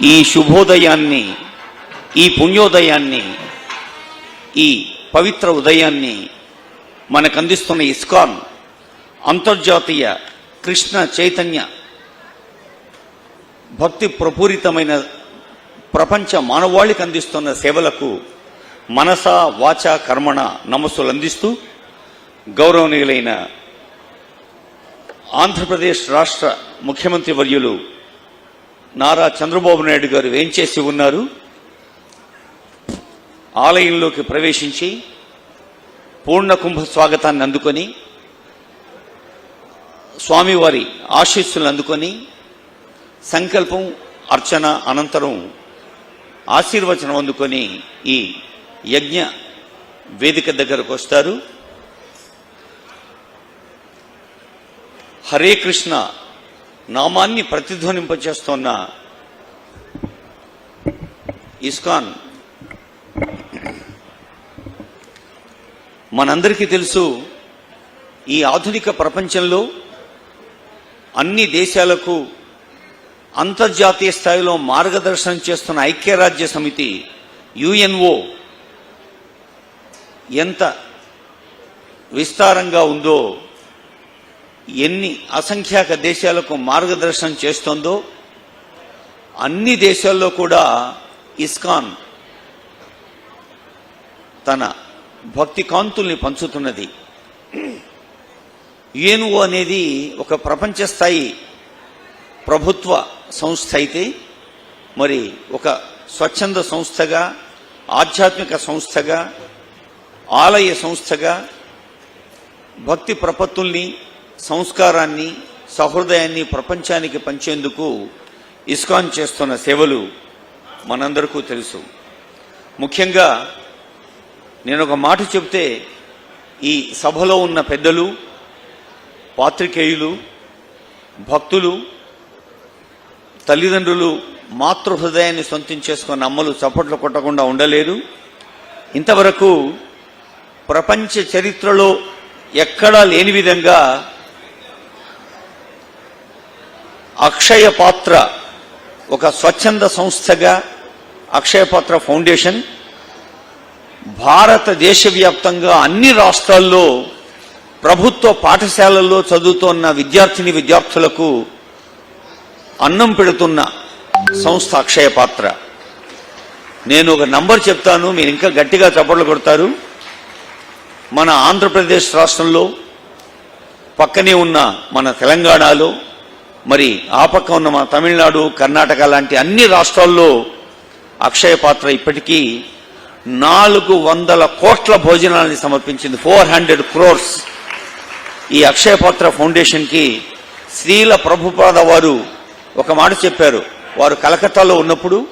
ఈ శుభోదయాన్ని ఈ పుణ్యోదయాన్ని ఈ పవిత్ర ఉదయాన్ని మనకు అందిస్తున్న ఇస్కాన్ అంతర్జాతీయ కృష్ణ చైతన్య భక్తి ప్రపూరితమైన ప్రపంచ మానవాళికి అందిస్తున్న సేవలకు మనస వాచ కర్మణ నమస్సులు అందిస్తూ గౌరవనీయులైన ఆంధ్రప్రదేశ్ రాష్ట్ర ముఖ్యమంత్రి వర్యులు నారా చంద్రబాబు నాయుడు గారు వేంచేసి ఉన్నారు? ఆలయంలోకి ప్రవేశించి పూర్ణ కుంభ స్వాగతాన్ని అందుకొని స్వామివారి ఆశీస్సులు అందుకొని సంకల్పం అర్చన అనంతరం ఆశీర్వచనం అందుకొని ఈ యజ్ఞ వేదిక దగ్గరకు వస్తారు. హరే కృష్ణ నామాన్ని ప్రతిధ్వనింపచేస్తున్న ఇస్కాన్. మనందరికీ తెలుసు ఈ ఆధునిక ప్రపంచంలో అన్ని దేశాలకు అంతర్జాతీయ స్థాయిలో మార్గదర్శనం చేస్తున్న ఐక్యరాజ్య సమితి యుఎన్ఓ ఎంత విస్తారంగా ఉందో ఎన్ని అసంఖ్యాక దేశాలకు మార్గదర్శనం చేస్తోందో అన్ని దేశాల్లో కూడా ఇస్కాన్ తన భక్తి కాంతుల్ని పంచుతున్నది. యుఎన్ఓ అనేది ఒక ప్రపంచ స్థాయి ప్రభుత్వ సంస్థ అయితే మరి ఒక స్వచ్ఛంద సంస్థగా ఆధ్యాత్మిక సంస్థగా ఆలయ సంస్థగా భక్తి ప్రపత్తుల్ని సంస్కారాన్ని సహృదయాన్ని ప్రపంచానికి పంచేందుకు ఇస్కాన్ చేస్తున్న సేవలు మనందరికీ తెలుసు. ముఖ్యంగా నేను ఒక మాట చెప్తే ఈ సభలో ఉన్న పెద్దలు పాత్రికేయులు భక్తులు తల్లిదండ్రులు మాతృ హృదయాన్ని సొంతం చేసుకున్న అమ్మలు చప్పట్లు కొట్టకుండా ఉండలేరు. ఇంతవరకు ప్రపంచ చరిత్రలో ఎక్కడా లేని విధంగా అక్షయ పాత్ర ఒక స్వచ్ఛంద సంస్థగా అక్షయ పాత్ర ఫౌండేషన్ భారతదేశ వ్యాప్తంగా అన్ని రాష్ట్రాల్లో ప్రభుత్వ పాఠశాలల్లో చదువుతున్న విద్యార్థిని విద్యార్థులకు అన్నం పెడుతున్న సంస్థ అక్షయ పాత్ర నేను ఒక నంబర్ చెప్తాను మీరు ఇంకా గట్టిగా చప్పట్లు కొడతారు. మన ఆంధ్రప్రదేశ్ రాష్ట్రంలో పక్కనే ఉన్న మన తెలంగాణలో మరి ఆ పక్క ఉన్న మన తమిళనాడు కర్ణాటక లాంటి అన్ని రాష్ట్రాల్లో అక్షయ పాత్ర ఇప్పటికీ నాలుగు వందల కోట్ల భోజనాలని సమర్పించింది. Four hundred crores. ఈ అక్షయ పాత్ర ఫౌండేషన్కి శ్రీల ప్రభుపాద వారు ఒక మాట చెప్పారు. వారు కలకత్తాలో ఉన్నప్పుడు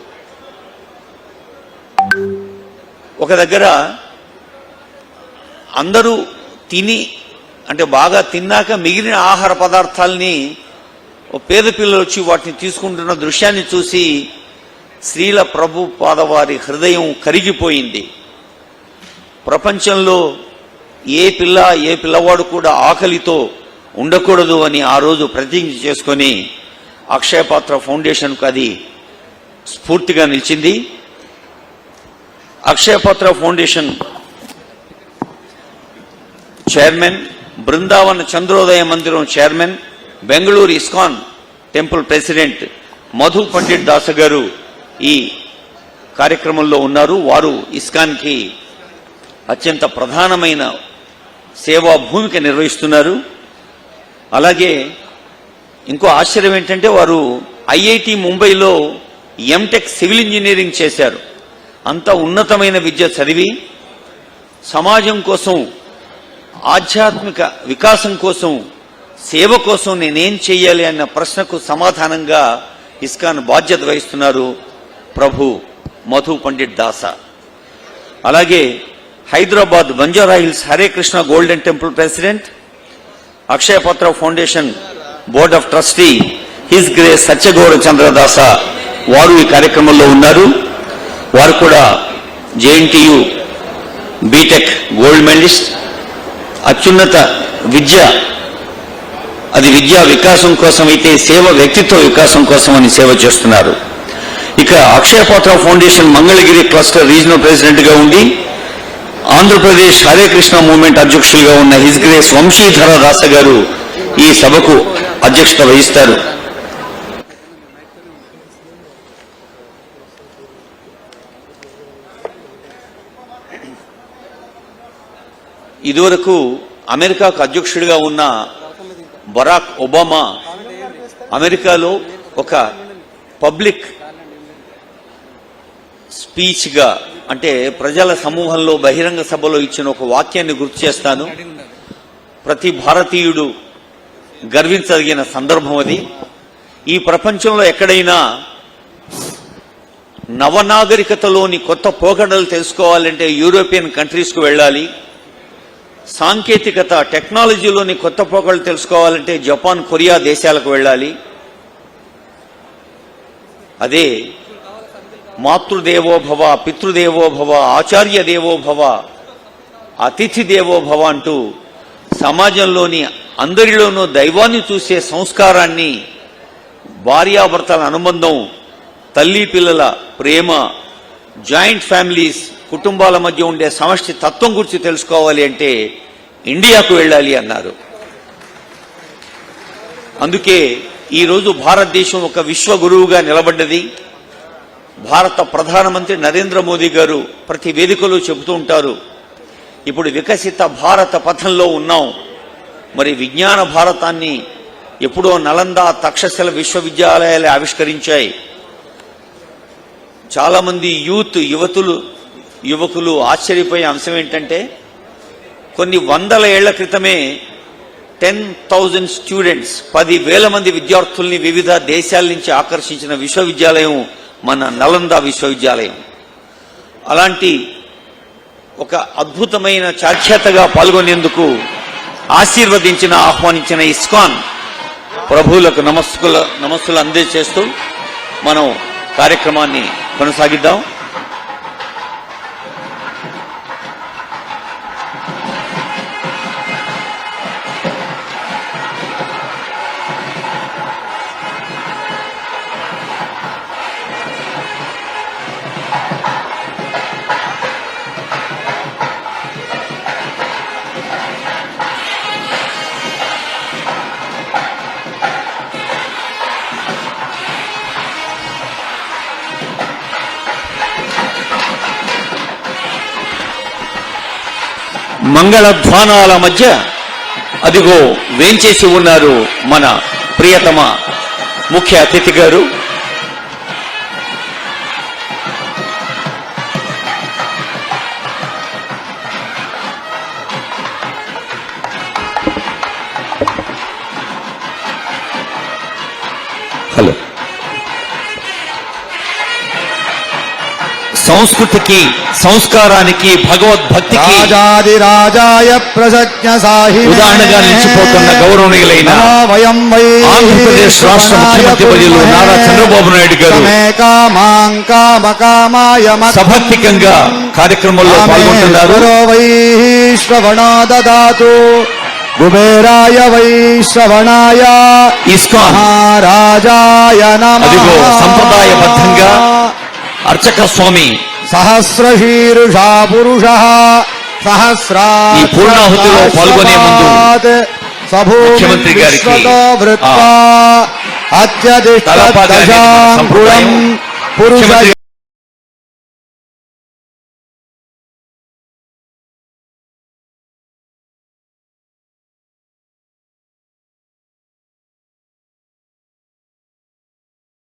ఒక దగ్గర అందరూ తిని అంటే బాగా తిన్నాక మిగిలిన ఆహార పదార్థాలని ఓ పేద పిల్లలు వచ్చి వాటిని తీసుకుంటున్న దృశ్యాన్ని చూసి శ్రీల ప్రభు పాదవారి హృదయం కరిగిపోయింది. ప్రపంచంలో ఏ పిల్ల ఏ పిల్లవాడు కూడా ఆకలితో ఉండకూడదు అని ఆ రోజు ప్రతిజ్ఞ చేసుకొని అక్షయపాత్ర ఫౌండేషన్కు అది స్ఫూర్తిగా నిలిచింది. Akshaya Patra foundation chairman Brindavana Chandrodaya Mandiram chairman Bengaluru ISKCON temple president Madhu Pandit Dasa గారు ఈ కార్యక్రమంలో ఉన్నారు. వారు ఇస్కాన్కి అత్యంత ప్రధానమైన సేవా భూమిక నిర్వహిస్తున్నారు. అలాగే ఇంకో ఆశ్చర్యం ఏంటంటే వారు ఐఐటి ముంబైలో ఎంటెక్ సివిల్ ఇంజనీరింగ్ చేశారు. అంత ఉన్నతమైన విద్య చదివి సమాజం కోసం ఆధ్యాత్మిక వికాసం కోసం సేవ కోసం నేనేం చేయాలి అన్న ప్రశ్నకు సమాధానంగా ఇస్కాన్ బాధ్యత వహిస్తున్నారు ప్రభు మధు పండిట్ దాస. అలాగే Hyderabad Banjara Hills Hare Krishna Golden Temple president Akshayapatra Foundation board of trustee his grace Satyagauda Chandradasa వారు ఈ కార్యక్రమంలో ఉన్నారు. వారు కూడా జేఎన్టీయు బీటెక్ గోల్డ్ మెడలిస్ట్ అత్యున్నత విద్య అది విద్యా వికాసం కోసం అయితే సేవ వ్యక్తిత్వ వికాసం కోసం అని సేవ చేస్తున్నారు. ఇక Akshayapatra Foundation Mangalagiri cluster regional ప్రెసిడెంట్గా ఉండి ఆంధ్రప్రదేశ్ హరే కృష్ణ మూవ్మెంట్ అధ్యక్షులుగా ఉన్న హిజ్ గ్రేస్ వంశీధర దాస గారు ఈ సభకు అధ్యక్షత వహిస్తారు. ఇదివరకు అమెరికాకు అధ్యక్షుడిగా ఉన్న బరాక్ ఒబామా అమెరికాలో ఒక పబ్లిక్ స్పీచ్గా అంటే ప్రజల సమూహంలో బహిరంగ సభలో ఇచ్చిన ఒక వాక్యాన్ని గుర్తు చేస్తాను. ప్రతి భారతీయుడు గర్వించదగిన సందర్భం అది. ఈ ప్రపంచంలో ఎక్కడైనా నవనాగరికతలోని కొత్త పోకడలు తెలుసుకోవాలంటే యూరోపియన్ కంట్రీస్కు వెళ్ళాలి. సాంకేతికత టెక్నాలజీలోని కొత్త పోకడలు తెలుసుకోవాలంటే జపాన్ కొరియా దేశాలకు వెళ్ళాలి. అదే మాతృదేవో భవ పితృదేవో భవ ఆచార్య దేవోభవ అతిథి దేవోభవ అంటూ సమాజంలోని అందరిలోనూ దైవాన్ని చూసే సంస్కారాన్ని భార్యాభర్తల అనుబంధం తల్లి పిల్లల ప్రేమ జాయింట్ ఫ్యామిలీస్ కుటుంబాల మధ్య ఉండే సమష్టి తత్వం గురించి తెలుసుకోవాలి అంటే ఇండియాకు వెళ్ళాలి అన్నారు. అందుకే ఈరోజు భారతదేశం ఒక విశ్వ గురువుగా నిలబడ్డది. భారత ప్రధానమంత్రి నరేంద్ర మోదీ గారు ప్రతి వేదికలో చెబుతూ ఉంటారు ఇప్పుడు వికసిత భారత పథంలో ఉన్నాం. మరి విజ్ఞాన భారతాన్ని ఎప్పుడో నలంద తక్షశిల విశ్వవిద్యాలయాలు ఆవిష్కరించాయి. చాలామంది యూత్ యువతులు యువకులు ఆశ్చర్యపోయే అంశం ఏంటంటే కొన్ని వందల ఏళ్ళ క్రితమే టెన్ థౌజండ్ స్టూడెంట్స్ పది వేల మంది విద్యార్థుల్ని వివిధ దేశాల నుంచి ఆకర్షించిన విశ్వవిద్యాలయం మన నలంద విశ్వవిద్యాలయం. అలాంటి ఒక అద్భుతమైన చాఖ్యాతగా పాల్గొనేందుకు ఆశీర్వదించిన ఆహ్వానించిన ఇస్కాన్ ప్రభువులకు నమస్కుల నమస్సులు అందజేస్తూ మనం కార్యక్రమాన్ని కొనసాగిద్దాం. మంగళధ్వానాల మధ్య అదిగో వేంచేసి ఉన్నారు మన ప్రియతమ ముఖ్య అతిథి గారు. సంస్కృతికి సంస్కారానికి భగవద్భక్తికి రాజాదిరాజాయ ప్రసజ్ఞ సాహి ఉదాహరణగా నిలిచిపోతున్న గౌరవనీయులైన ఆంధ్రప్రదేశ్ రాష్ట్ర ముఖ్యమంత్రి వర్యులు నారా చంద్రబాబు నాయుడు గారు సభక్తికంగా కార్యక్రమంలో పాల్గొంటున్నారు. గురో వై శ్రవణో దదాతు. కుబేరాయ వై శ్రవణాయ. ఇస్కాన్. అదిగో సంప్రదాయబద్ధంగా అర్చక స్వామి సహస్రశీరుషా పురుష సహస్రా ఈ పూర్ణాహుతిలో పాల్గొనే ముందు ముఖ్యమంత్రి గారికి అత్యధిష్ట పురుష